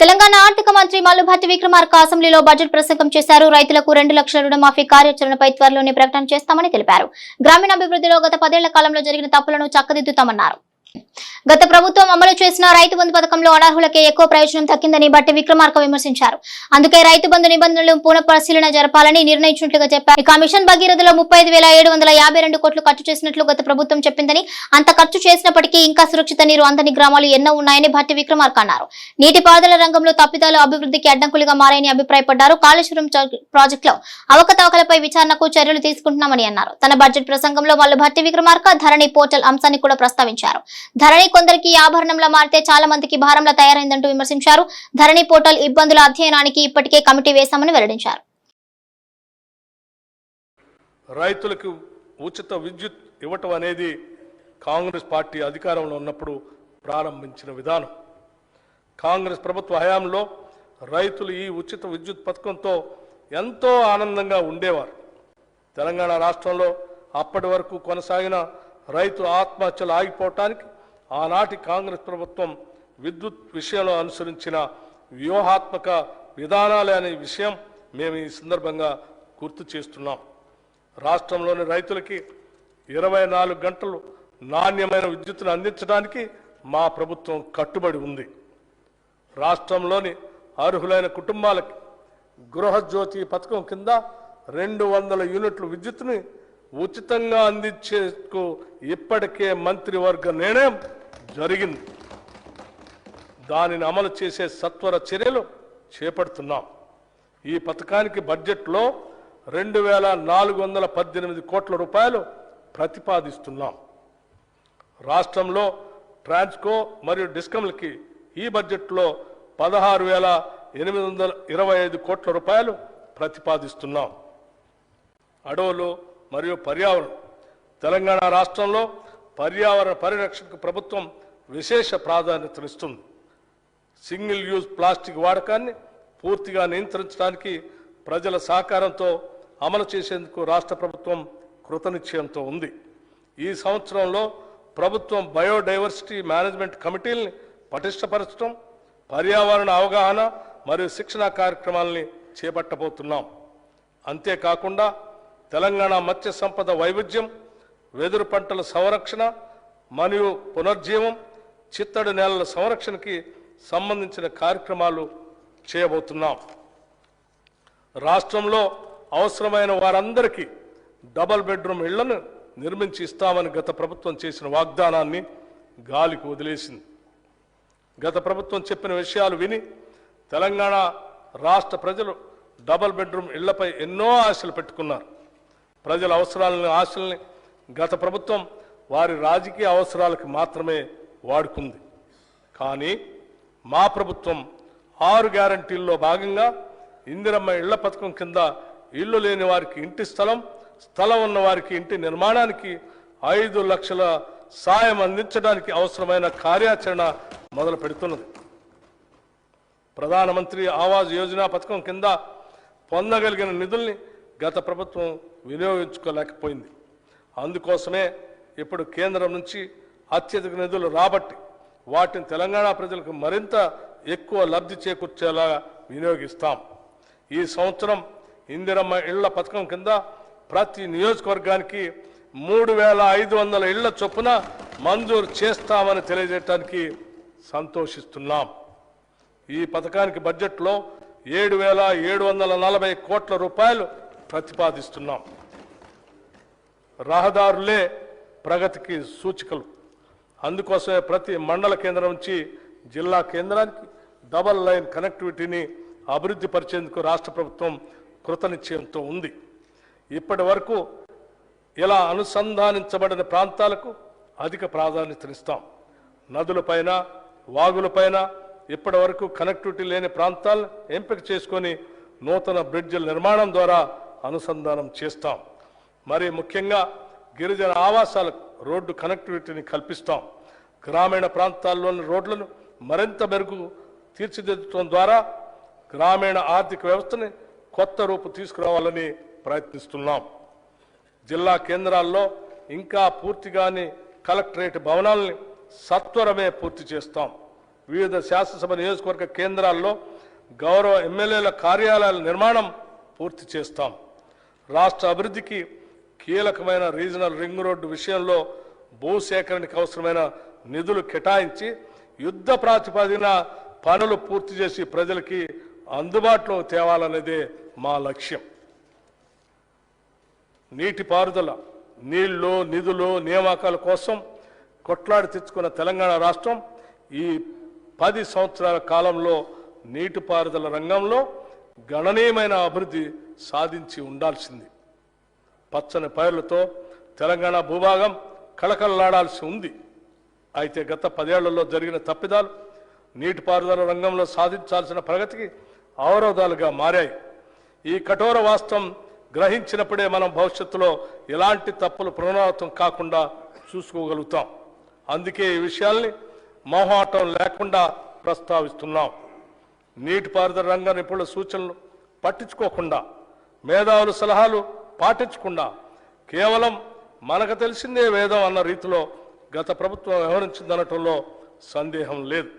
తెలంగాణ ఆర్థిక మంత్రి మల్లుభట్టి విక్రమార్క అసెంబ్లీలో బడ్జెట్ ప్రసంగం చేశారు. రైతులకు రెండు లక్షల రుణమాఫీ కార్యాచరణపై త్వరలోనే ప్రకటన చేస్తామని తెలిపారు. గ్రామీణాభివృద్ధిలో గత పదేళ్ళ కాలంలో జరిగిన తప్పులను చక్కదిద్దుతామన్నారు. గత ప్రభుత్వం అమలు చేసిన రైతు బంధు పథకంలో అనర్హులకే ఎక్కువ ప్రయోజనం దక్కిందని బట్టి విక్రమార్క విమర్శించారు. అందుకే రైతు బంధు నిబంధనలు పునఃపరిశీలన జరపాలని నిర్ణయించినట్లుగా చెప్పారు. ఇక మిషన్ భగీరథలో ముప్పై ఏడు వందల యాభై రెండు కోట్లు ఖర్చు చేసినట్లు గత ప్రభుత్వం చెప్పిందని అంత ఖర్చు చేసినప్పటికీ ఇంకా సురక్షిత నీరు అందని గ్రామాలు ఎన్నో ఉన్నాయని భట్టి విక్రమార్క అన్నారు. నీటిపారుదల రంగంలో తప్పిదాలు అభివృద్ధికి అడ్డంకులుగా మారాయని అభిప్రాయపడ్డారు. కాళేశ్వరం ప్రాజెక్టులో అవకతవకలపై విచారణకు చర్యలు తీసుకుంటున్నామని అన్నారు. తన బడ్జెట్ ప్రసంగంలో వాళ్ళు భట్టి విక్రమార్క ధరణి పోర్టల్ అంశాన్ని కూడా ప్రస్తావించారు. ధరణి కొందరికి ఆభరణంలా మారితే చాలా మందికి భారంలా తయారైందంటూ విమర్శించారు. ధరణి పోర్టల్ ఇబ్బందుల అధ్యయనానికి ఇప్పటికే కమిటీ వేశామని వెల్లడించారు. రైతులకు ఉచిత విద్యుత్ ఇవ్వటం అనేది కాంగ్రెస్ పార్టీ అధికారంలో ఉన్నప్పుడు ప్రారంభించిన విధానం. కాంగ్రెస్ ప్రభుత్వ హయాంలో రైతులు ఈ ఉచిత విద్యుత్ పథకంతో ఎంతో ఆనందంగా ఉండేవారు. తెలంగాణ రాష్ట్రంలో అప్పటి వరకు కొనసాగిన రైతు ఆత్మహత్యలు ఆగిపోవటానికి ఆనాటి కాంగ్రెస్ ప్రభుత్వం విద్యుత్ విషయంలో అనుసరించిన వ్యూహాత్మక విధానాలే అనే విషయం మేము ఈ సందర్భంగా గుర్తు చేస్తున్నాం. రాష్ట్రంలోని రైతులకి ఇరవై నాలుగు గంటలు నాణ్యమైన విద్యుత్తును అందించడానికి మా ప్రభుత్వం కట్టుబడి ఉంది. రాష్ట్రంలోని అర్హులైన కుటుంబాలకి గృహజ్యోతి పథకం కింద రెండు వందల యూనిట్లు విద్యుత్తుని ఉచితంగా అందించేందుకు ఇప్పటికే మంత్రివర్గ నిర్ణయం జరిగింది. దానిని అమలు చేసే సత్వర చర్యలు చేపడుతున్నాం. ఈ పథకానికి బడ్జెట్లో రెండు వేల నాలుగు వందల పద్దెనిమిది కోట్ల రూపాయలు ప్రతిపాదిస్తున్నాం. రాష్ట్రంలో ట్రాన్స్కో మరియు డిస్కమ్లకి ఈ బడ్జెట్లో పదహారు వేల ఎనిమిది వందల ఇరవై ఐదు కోట్ల రూపాయలు ప్రతిపాదిస్తున్నాం. అడవులు మరియు పర్యావరణం తెలంగాణ రాష్ట్రంలో పర్యావరణ పరిరక్షణకు ప్రభుత్వం విశేష ప్రాధాన్యతనిస్తుంది సింగిల్ యూజ్ ప్లాస్టిక్ వాడకాన్ని పూర్తిగా నియంత్రించడానికి ప్రజల సహకారంతో అమలు చేసేందుకు రాష్ట్ర ప్రభుత్వం కృతనిశ్చయంతో ఉంది. ఈ సంవత్సరంలో ప్రభుత్వం బయోడైవర్సిటీ మేనేజ్మెంట్ కమిటీల్ని పటిష్టపరచడం పర్యావరణ అవగాహన మరియు శిక్షణ కార్యక్రమాలని చేపట్టబోతున్నాం. అంతేకాకుండా తెలంగాణ మత్స్య సంపద వైవిధ్యం వెదురు పంటల సంరక్షణ మరియు పునర్జీవం చిత్తడి నేలల సంరక్షణకి సంబంధించిన కార్యక్రమాలు చేయబోతున్నాం. రాష్ట్రంలో అవసరమైన వారందరికీ డబల్ బెడ్రూమ్ ఇళ్ళను నిర్మించి ఇస్తామని గత ప్రభుత్వం చేసిన వాగ్దానాన్ని గాలికి వదిలేసింది. గత ప్రభుత్వం చెప్పిన విషయాలు విని తెలంగాణ రాష్ట్ర ప్రజలు డబల్ బెడ్రూమ్ ఇళ్ళపై ఎన్నో ఆశలు పెట్టుకున్నారు. ప్రజల అవసరాలను ఆశల్ని గత ప్రభుత్వం వారి రాజకీయ అవసరాలకు మాత్రమే వాడుకుంది. కానీ మా ప్రభుత్వం ఆరు గ్యారంటీల్లో భాగంగా ఇందిరమ్మ ఇళ్ళ పథకం కింద ఇల్లు లేని వారికి ఇంటి స్థలం స్థలం ఉన్న వారికి ఇంటి నిర్మాణానికి ఐదు లక్షల సాయం అందించడానికి అవసరమైన కార్యాచరణ మొదలు పెడుతున్నది. ప్రధానమంత్రి ఆవాస్ యోజన పథకం కింద పొందగలిగిన నిధుల్ని గత ప్రభుత్వం వినియోగించుకోలేకపోయింది. అందుకోసమే ఇప్పుడు కేంద్రం నుంచి అత్యధిక నిధులు రాబట్టి వాటిని తెలంగాణ ప్రజలకు మరింత ఎక్కువ లబ్ధి చేకూర్చేలా వినియోగిస్తాం. ఈ సంవత్సరం ఇందిరమ్మ ఇళ్ళ పథకం కింద ప్రతి నియోజకవర్గానికి మూడు వేల ఐదు వందల ఇళ్ళ చొప్పున మంజూరు చేస్తామని తెలియజేయటానికి సంతోషిస్తున్నాం. ఈ పథకానికి బడ్జెట్లో ఏడు వేల ఏడు వందల నలభై కోట్ల రూపాయలు ప్రతిపాదిస్తున్నాం. రహదారులే ప్రగతికి సూచికలు. అందుకోసమే ప్రతి మండల కేంద్రం నుంచి జిల్లా కేంద్రానికి డబల్ లైన్ కనెక్టివిటీని అభివృద్ధి పరిచేందుకు రాష్ట్ర ప్రభుత్వం కృతనిశ్చయంతో ఉంది. ఇప్పటి వరకు ఇలా అనుసంధానించబడిన ప్రాంతాలకు అధిక ప్రాధాన్యతనిస్తాం. నదులపైన వాగులపైన ఇప్పటి వరకు కనెక్టివిటీ లేని ప్రాంతాలను ఎంపిక చేసుకొని నూతన బ్రిడ్జిల నిర్మాణం ద్వారా అనుసంధానం చేస్తాం. మరి ముఖ్యంగా గిరిజన ఆవాసాలకు రోడ్డు కనెక్టివిటీని కల్పిస్తాం. గ్రామీణ ప్రాంతాల్లోని రోడ్లను మరింత మెరుగు తీర్చిదిద్దడం ద్వారా గ్రామీణ ఆర్థిక వ్యవస్థని కొత్త రూపు తీసుకురావాలని ప్రయత్నిస్తున్నాం. జిల్లా కేంద్రాల్లో ఇంకా పూర్తిగాని కలెక్టరేట్ భవనాల్ని సత్వరమే పూర్తి చేస్తాం. వివిధ శాసనసభ నియోజకవర్గ కేంద్రాల్లో గౌరవ ఎమ్మెల్యేల కార్యాలయాల నిర్మాణం పూర్తి చేస్తాం. రాష్ట్ర అభివృద్ధికి కీలకమైన రీజనల్ రింగ్ రోడ్డు విషయంలో భూసేకరణకు అవసరమైన నిధులు కేటాయించి యుద్ధ ప్రాతిపదికన పనులు పూర్తి చేసి ప్రజలకి అందుబాటులో తేవాలనేదే మా లక్ష్యం. నీటిపారుదల నీళ్ళు నిధులు నియామకాల కోసం కొట్లాడి తెచ్చుకున్న తెలంగాణ రాష్ట్రం ఈ పది సంవత్సరాల కాలంలో నీటిపారుదల రంగంలో గణనీయమైన అభివృద్ధి సాధించి ఉండాల్సింది. పచ్చని పైర్లతో తెలంగాణ భూభాగం కళకళలాడాల్సి ఉంది. అయితే గత పదేళ్ళలో జరిగిన తప్పిదాలు నీటిపారుదల రంగంలో సాధించాల్సిన ప్రగతికి అవరోధాలుగా మారాయి. ఈ కఠోర వాస్తవం గ్రహించినప్పుడే మనం భవిష్యత్తులో ఎలాంటి తప్పులు పునరావృతం కాకుండా చూసుకోగలుగుతాం. అందుకే ఈ విషయాల్ని మొహాటం లేకుండా ప్రస్తావిస్తున్నాం. నీటిపారుదల రంగ నిపుణుల సూచనలు పట్టించుకోకుండా మేధావుల సలహాలు పాటించకుండా కేవలం మనకు తెలిసిందే వేదం అన్న రీతిలో గత ప్రభుత్వం వ్యవహరించిందనటంలో సందేహం లేదు.